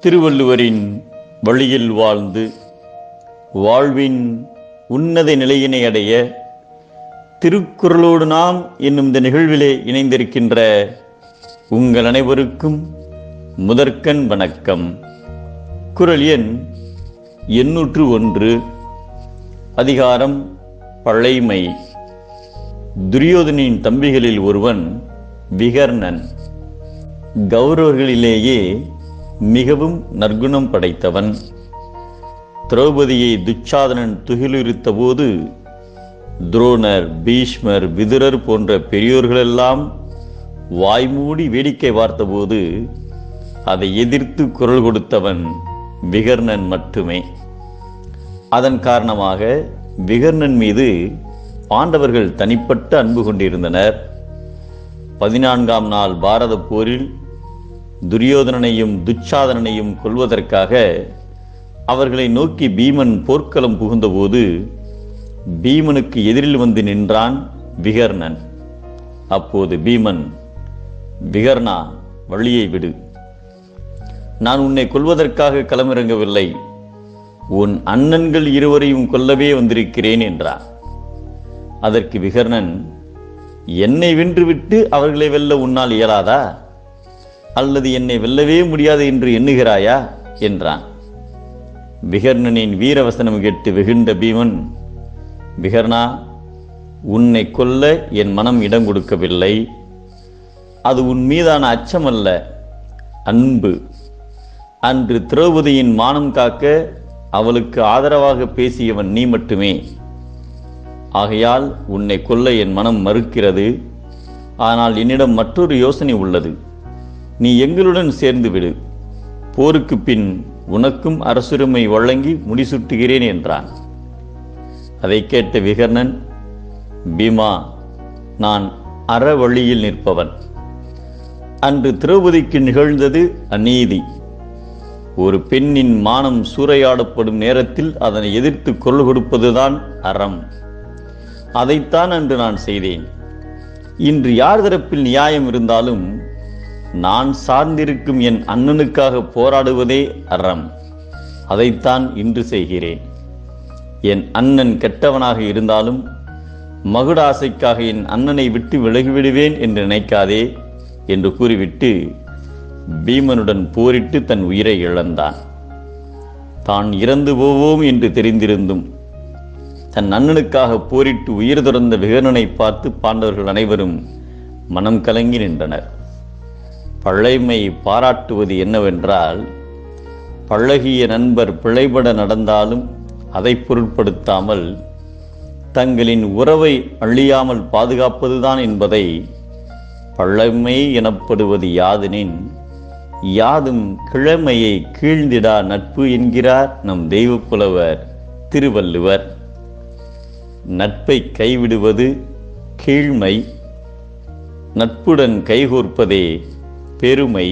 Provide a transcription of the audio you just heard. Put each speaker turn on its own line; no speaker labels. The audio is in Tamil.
திருவள்ளுவரின் வழியில் வாழ்ந்து வாழ்வின் உன்னத நிலையினை அடைய திருக்குறளோடு நாம் என்னும் இந்த நிகழ்விலே இணைந்திருக்கின்ற உங்கள் அனைவருக்கும் முதற்கண் வணக்கம். குரல் எண் எண்ணூற்று ஒன்று அதிகாரம் பழைமை. துரியோதனின் தம்பிகளில் ஒருவன் விகர்ணன். கௌரவர்களிலேயே மிகவும் நற்குணம் படைத்தவன். திரௌபதியை துச்சாதனன் துகிலுரித்த போது துரோணர் பீஷ்மர் விதுரர் போன்ற பெரியோர்களெல்லாம் வாய்மூடி வேடிக்கை பார்த்தபோது அதை எதிர்த்து குரல் கொடுத்தவன் விகர்ணன் மட்டுமே. அதன் காரணமாக விகர்ணன் மீது பாண்டவர்கள் தனிப்பட்ட அன்பு கொண்டிருந்தனர். பதினான்காம் நாள் பாரத போரில் துரியோதனனையும் துச்சாதனனையும் கொல்வதற்காக அவர்களை நோக்கி பீமன் போர்க்களம் புகுந்தபோது பீமனுக்கு எதிரில் வந்து நின்றான் விகர்ணன். அப்போது பீமன் விகர்ணா வழியை விடு. நான் உன்னை கொல்வதற்காக களமிறங்கவில்லை. உன் அண்ணன்கள் இருவரையும் கொல்லவே வந்திருக்கிறேன் என்றான். அதற்கு விகர்ணன் என்னை வென்றுவிட்டு அவர்களை வெல்ல உன்னால் இயலாதா? அல்லது என்னை வெல்லவே முடியாது என்று எண்ணுகிறாயா? என்றான். விகர்ணனின் வீரவசனம் கேட்டு வெகுண்ட பீமன் விகர்ணா உன்னை கொல்ல என் மனம் இடம் கொடுக்கவில்லை. அது உன் மீதான அச்சமல்ல. அன்பு. அன்று திரௌபதியின் மானம் காக்க அவளுக்கு ஆதரவாக பேசியவன் நீ மட்டுமே. ஆகையால் உன்னை கொல்ல என் மனம் மறுக்கிறது. ஆனால் என்னிடம் மற்றொரு யோசனை உள்ளது. நீ எங்களுடன் சேர்ந்து விடு. போருக்கு பின் உனக்கும் அரசுரிமை வழங்கி முடிசூட்டுகிறேன் என்றான். அதை கேட்ட விகர்ணன் பீமா நான் அறவழியில் நிற்பவன். அன்று திரௌபதிக்கு நிகழ்ந்தது அநீதி. ஒரு பெண்ணின் மானம் சூறையாடப்படும் நேரத்தில் அதனை எதிர்த்து குரல் கொடுப்பதுதான் அறம். அதைத்தான் அன்று நான் செய்தேன். இன்று யார் தரப்பில் நியாயம் இருந்தாலும் நான் சார்ந்திருக்கும் என் அண்ணனுக்காக போராடுவதே அறம். அதைத்தான் இன்று செய்கிறேன். என் அண்ணன் கெட்டவனாக இருந்தாலும் மகுடாசைக்காக என் அண்ணனை விட்டு விலகிவிடுவேன் என்று நினைக்காதே என்று கூறிவிட்டு பீமனுடன் போரிட்டு தன் உயிரை இழந்தான். தான் இறந்து போவோம் என்று தெரிந்திருந்தும் தன் அண்ணனுக்காக போரிட்டு உயிர் துறந்த விகர்ணனை பார்த்து பாண்டவர்கள் அனைவரும் மனம் கலங்கி நின்றனர். பழைமை பாராட்டுவது என்னவென்றால் பழகிய நண்பர் பிழைபட நடந்தாலும் அதை பொருட்படுத்தாமல் தங்களின் உறவை அழியாமல் பாதுகாப்பதுதான் என்பதை பழமை எனப்படுவது யாதெனின் யாதும் கிழமையை கீழ்ந்திடா நட்பு என்கிறார் நம் தெய்வப்புலவர் திருவள்ளுவர். நட்பை கைவிடுவது கீழ்மை நட்புடன் கைகோர்ப்பதே பெருமை